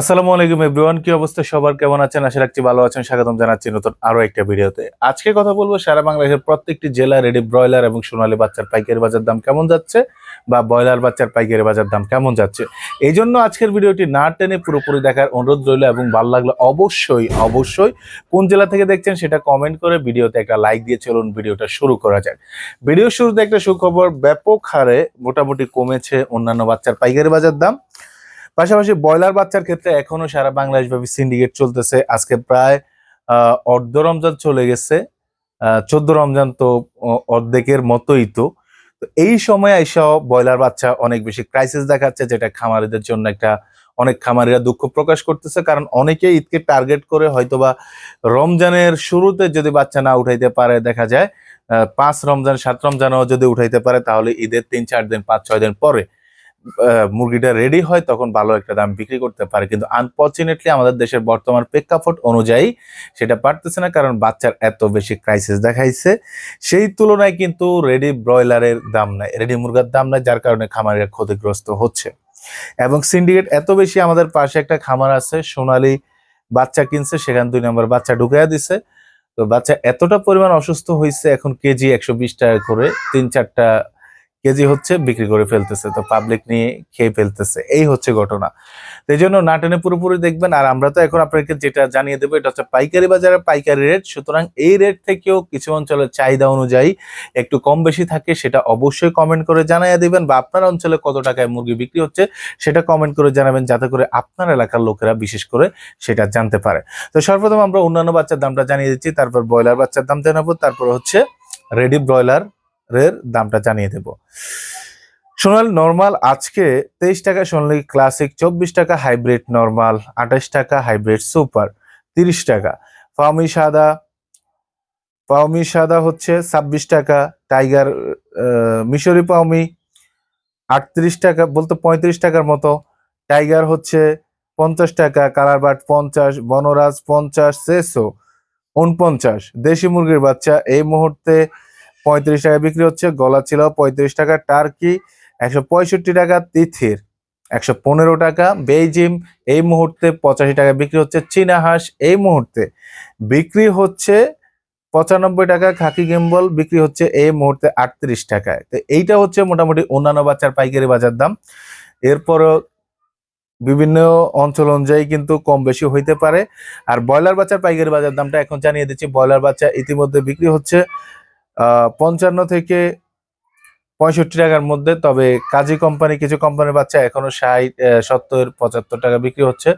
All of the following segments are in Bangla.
আসসালামু আলাইকুম এভরিওয়ান কি অবস্থা? সবার কেমন আছেন? আশা রাখছি ভালো আছেন। স্বাগতম জানাচ্ছি নতুন আরও একটা ভিডিওতে। আজকে কথা বলব, সারা বাংলাদেশের প্রত্যেকটি জেলা রেডি ব্রয়লার এবং সোনালী বাচ্চার পাইকারি বাজার দাম কেমন যাচ্ছে বা ব্রয়লার বাচ্চার পাইকারি বাজার দাম কেমন যাচ্ছে? এই জন্য আজকের ভিডিওটি না টেনে পুরোপুরি দেখার অনুরোধ রইল এবং ভালো লাগলে অবশ্যই অবশ্যই কোন জেলা থেকে দেখছেন সেটা কমেন্ট করে ভিডিওতে একটা লাইক দিয়ে চলুন ভিডিওটা শুরু করা যাক। ভিডিও শুরুতে একটা সুখবর, ব্যাপক হারে মোটামুটি কমেছে অন্যান্য বাচ্চার পাইকারি বাজার দাম। পাশাপাশি ব্রয়লার বাচ্চার ক্ষেত্রে এখনও সারা বাংলাদেশ ব্যাপী সিন্ডিকেট চলতেছে। আজকে প্রায় অর্ধ রমজান চলে গেছে। চোদ্দ রমজান তো অর্ধেকের মতোই তো। এই সময় এসব ব্রয়লার বাচ্চা অনেক বেশি ক্রাইসিস দেখাচ্ছে, যেটা খামারিদের জন্য একটা, অনেক খামারিরা দুঃখ প্রকাশ করতেছে। কারণ অনেকে ঈদকে টার্গেট করে হয়তোবা রমজানের শুরুতে যদি বাচ্চা না উঠাইতে পারে, দেখা যায় পাঁচ রমজান, সাত রমজানও যদি উঠাইতে পারে, তাহলে ঈদের তিন, চার দিন, পাঁচ, ছয় দিন পরে মুরগিটা রেডি হয়, তখন ভালো একটা দাম বিক্রি করতে পারে। কিন্তু আনফর্চুনেটলি আমাদের দেশের বর্তমান প্রেক্ষাপট অনুযায়ী সেটা পারতেছে না, কারণ বাচ্চার এত বেশি ক্রাইসিস দেখাইছে। সেই তুলনায় কিন্তু রেডি ব্রয়লারের দাম নাই রেডি মুরগার দাম নাই, যার কারণে খামারিরা ক্ষতিগ্রস্ত হচ্ছে। এবং সিন্ডিকেট এত বেশি আমাদের পাশে একটা খামার আছে, সোনালি বাচ্চা কিনছে, সেখানে দুই নম্বর বাচ্চা ঢুকাইয়া দিছে। তো বাচ্চা এতটা পরিমাণ অসুস্থ হয়েছে এখন কেজি একশো বিশ টাকা করে, তিন চারটা কেজি হচ্ছে বিক্রি করে ফেলতেছে, তো পাবলিক নিয়ে খেয়ে ফেলতেছে। এই হচ্ছে ঘটনা। এই জন্য না টেনে পুরোপুরি দেখবেন, আর আমরা তো এখন আপনাকে যেটা জানিয়ে দেবো, এটা হচ্ছে পাইকারি বাজারে পাইকারি রেট সুতরাং এই রেট থেকেও কিছু অঞ্চলের চাহিদা অনুযায়ী একটু কম বেশি থাকে, সেটা অবশ্যই কমেন্ট করে জানিয়ে দিবেন, বা আপনার অঞ্চলে কত টাকায় মুরগি বিক্রি হচ্ছে সেটা কমেন্ট করে জানাবেন, যাতে করে আপনার এলাকার লোকেরা বিশেষ করে সেটা জানতে পারে। তো সর্বপ্রথম আমরা অন্যান্য বাচ্চার দামটা জানিয়ে দিচ্ছি, তারপর ব্রয়লার বাচ্চার দাম জানাব, তারপর হচ্ছে রেডি ব্রয়লার এর দামটা জানিয়ে দেব। সোনাল নর্মাল আজকে তেইশ টাকা সোনালি ক্লাসিক চব্বিশ টাকা হাইব্রিড নর্মাল আঠাশ টাকা হাইব্রিড সুপার তিরিশ টাকা। ফাউমি সাদা পাওমি সাদা হচ্ছে ছাব্বিশ টাকা টাইগার মিশরি পাওমি আটত্রিশ টাকা, বলতে পঁয়ত্রিশ টাকার মতো। টাইগার হচ্ছে পঞ্চাশ টাকা কালার বাট পঞ্চাশ বনরাজ পঞ্চাশ সেসো উনপঞ্চাশ দেশি মুরগির বাচ্চা, এই মুহূর্তে পঁয়ত্রিশ টাকা বিক্রি হচ্ছে, গলা ছিল পঁয়ত্রিশ টাকা, টার্কি একশো পঁয়ষট্টি টাকা, তিথির একশো পনেরো টাকা বেইজিম এই মুহূর্তে পঁচাশি টাকা বিক্রি হচ্ছে, চীনা হাঁস এই মুহূর্তে বিক্রি হচ্ছে পঁচানব্বই টাকা, খাকি গেম্বল বিক্রি হচ্ছে এই মুহূর্তে আটত্রিশ টাকায়। তো এইটা হচ্ছে মোটামুটি অন্যান্য বাচ্চার পাইকারি বাজার দাম। এরপরও বিভিন্ন অঞ্চল অনুযায়ী কিন্তু কম বেশি হইতে পারে। আর ব্রয়লার বাচ্চার পাইকারি বাজার দামটা এখন জানিয়ে দিচ্ছি, ব্রয়লার বাচ্চা ইতিমধ্যে বিক্রি হচ্ছে পঞ্চান্ন থেকে পঁয়ষট্টি টাকার মধ্যে, তবে কাজী কোম্পানি, কিছু কোম্পানির বাচ্চা এখনও ষাট সত্তর, পঁচাত্তর টাকা বিক্রি হচ্ছে।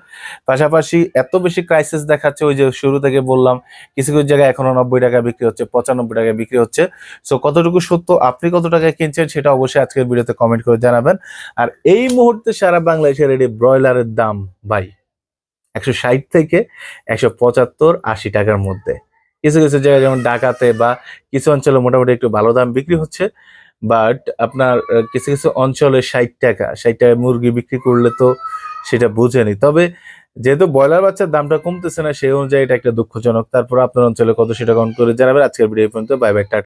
পাশাপাশি এত বেশি ক্রাইসিস দেখাচ্ছে, ওই যে শুরু থেকে বললাম, কিছু কিছু জায়গায় এখনও নব্বই টাকা বিক্রি হচ্ছে, পঁচানব্বই টাকা বিক্রি হচ্ছে। সো কতটুকু সত্য, আপনি কত টাকায় কিনছেন সেটা অবশ্যই আজকের ভিডিওতে কমেন্ট করে জানাবেন। আর এই মুহূর্তে সারা বাংলাদেশে রেডি ব্রয়লারের দাম, ভাই, একশো ষাট থেকে একশো পঁচাত্তর, আশি টাকার মধ্যে। কিছু কিছু জায়গায় যেমন ঢাকাতে বা কিছু অঞ্চলে মোটামুটি একটু ভালো দাম বিক্রি হচ্ছে বাট আপনার কিছু কিছু অঞ্চলে ষাট টাকা, ষাট টাকায় মুরগি বিক্রি করলে তো সেটা বুঝেনি। তবে যেহেতু ব্রয়লার বাচ্চার দামটা কমতেছে না, সেই অনুযায়ী এটা একটা দুঃখজনক। তারপর আপনার অঞ্চলে কত সেটা কম করে জানাবেন। আজকের ভিডিও পর্যন্ত। Bye bye